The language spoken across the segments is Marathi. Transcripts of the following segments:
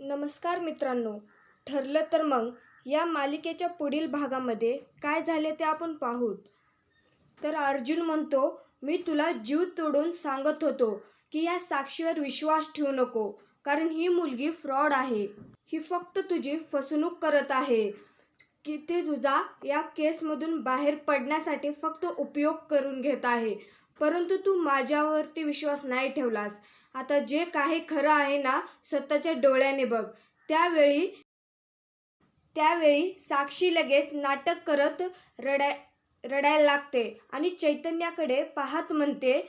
नमस्कार मित्रांनो ठरलं तर मग या मालिकेच्या पुढील भागामध्ये काय झाले ते आपण पाहूत. तर अर्जुन म्हणतो मी तुला जीव तोडून सांगत होतो की या साक्षीवर विश्वास ठेवू नको कारण ही मुलगी फ्रॉड आहे. ही फक्त तुझी फसवणूक करत आहे. की ते तुझा या केसमधून बाहेर पडण्यासाठी फक्त उपयोग करून घेत आहे. परंतु तू माझ्यावरती विश्वास नाही ठेवलास. आता जे काही खरं आहे ना स्वतःच्या डोळ्याने बघ. त्यावेळी त्यावेळी साक्षी लगेच नाटक करत रडाय रडायला लागते आणि चैतन्याकडे पाहत म्हणते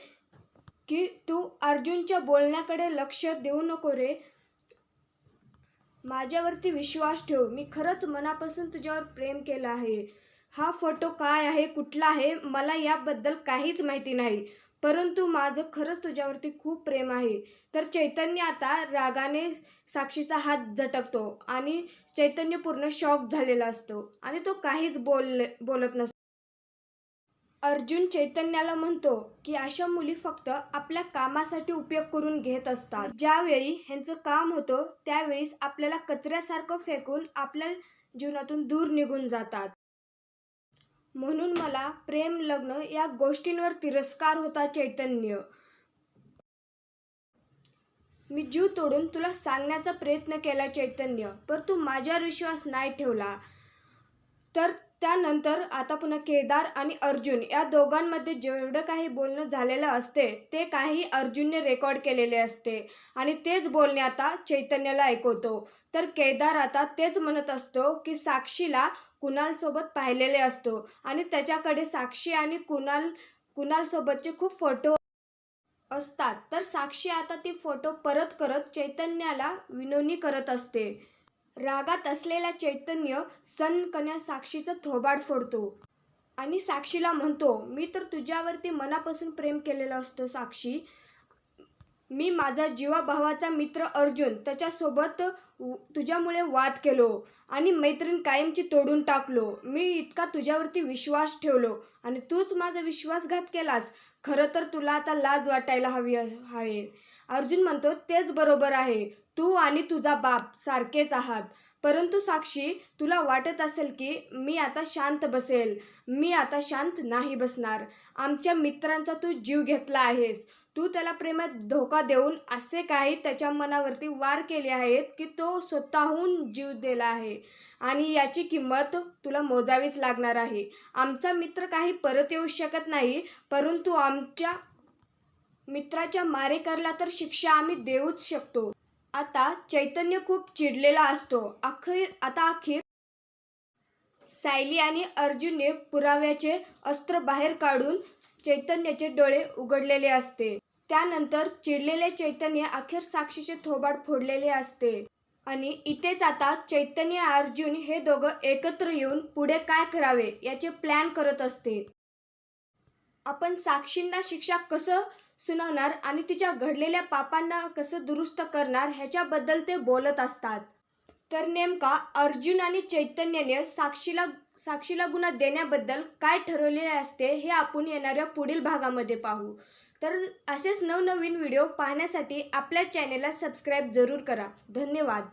की तू अर्जुनच्या बोलण्याकडे लक्ष देऊ नको रे. माझ्यावरती विश्वास ठेव. मी खरंच मनापासून तुझ्यावर प्रेम केलं आहे. हा फोटो काय आहे कुठला आहे मला याबद्दल काहीच माहिती नाही. परंतु माझं खरंच तुझ्यावरती खूप प्रेम आहे. तर चैतन्य आता रागाने साक्षीचा हात झटकतो आणि चैतन्य पूर्ण शॉक झालेला असतो आणि तो काहीच बोल बोलत नसतो. अर्जुन चैतन्याला म्हणतो की अशा मुली फक्त आपल्या कामासाठी उपयोग करून घेत असतात. ज्यावेळी ह्यांचं काम होतं त्यावेळीस आपल्याला कचऱ्यासारखं फेकून आपल्या जीवनातून दूर निघून जातात. म्हणून मला प्रेम लग्न या गोष्टींवर तिरस्कार होता चैतन्य. मी जीव तोडून तुला सांगण्याचा प्रयत्न केला चैतन्य पर तू माझ्यावर विश्वास नाही ठेवला. तर त्यानंतर आता पुन्हा केदार आणि अर्जुन या दोघांमध्ये जेवढं काही बोलणं झालेलं असते ते काही अर्जुनने रेकॉर्ड केलेले असते. आणि तेच बोलणे आता चैतन्याला ऐकवतो. तर केदार आता तेच म्हणत असतो की साक्षीला कुणालसोबत पाहिलेले असतो. आणि त्याच्याकडे साक्षी आणि कुणाल कुणालसोबतचे खूप फोटो असतात. तर साक्षी आता ती फोटो परत करत चैतन्याला विनवणी करत असते. रागात असलेला चैतन्य सनकन्या साक्षीचा थोबाड फोडतो. आणि साक्षीला म्हणतो मी तर तुझ्यावरती मनापासून प्रेम केलेला असतो साक्षी. मी माझा जीवाभावाचा मित्र अर्जुन. त्याच्यासोबत तुझ्यामुळे वाद केलो आणि मैत्रीण कायमची तोडून टाकलो. मी इतका तुझ्यावरती विश्वास ठेवलो आणि तूच माझा विश्वासघात केलास. खरं तर तुला आता लाज वाटायला हवी आहे. अर्जुन म्हणतो तेच बरोबर आहे. तू आणि तुझा बाप सारखेच आहात. परंतु साक्षी तुला वाटत असेल की मी आता शांत बसेल. मी आता शांत नाही बसणार. आमच्या मित्रांचा तू जीव घेतला आहेस. तू त्याला प्रेमात धोका देऊन असे काही त्याच्या मनावरती वार केले आहेत की तो स्वतःहून जीव दिला आहे. आणि याची किंमत तुला मोजावीच लागणार आहे. आमचा मित्र काही परत येऊ शकत नाही परंतु आमच्या मित्राच्या मारेकरला तर शिक्षा आम्ही देऊच शकतो. आता चैतन्य खूप चिडलेला असतो. अखेर आता अखेर सायली आणि अर्जुनने पुराव्याचे अस्त्र बाहेर काढून चैतन्याचे डोळे उघडलेले असते. त्यानंतर चिडलेले चैतन्य अखेर साक्षीचे थोबाड फोडलेले असते. आणि इथेच आता चैतन्य अर्जुन हे दोघं एकत्र येऊन पुढे काय करावे याचे प्लॅन करत असते. आपण साक्षींना शिक्षा कसं सुनावणार आणि तिच्या घडलेल्या पापांना कसं दुरुस्त करणार ह्याच्याबद्दल ते बोलत असतात. तर नेमका अर्जुन आणि चैतन्याने साक्षीला साक्षीला गुन्हा देण्याबद्दल काय ठरवलेले असते हे आपण येणाऱ्या पुढील भागामध्ये पाहू. तर असेच नवनवीन व्हिडिओ पाहण्यासाठी आपल्या चॅनेलला सबस्क्राईब जरूर करा. धन्यवाद.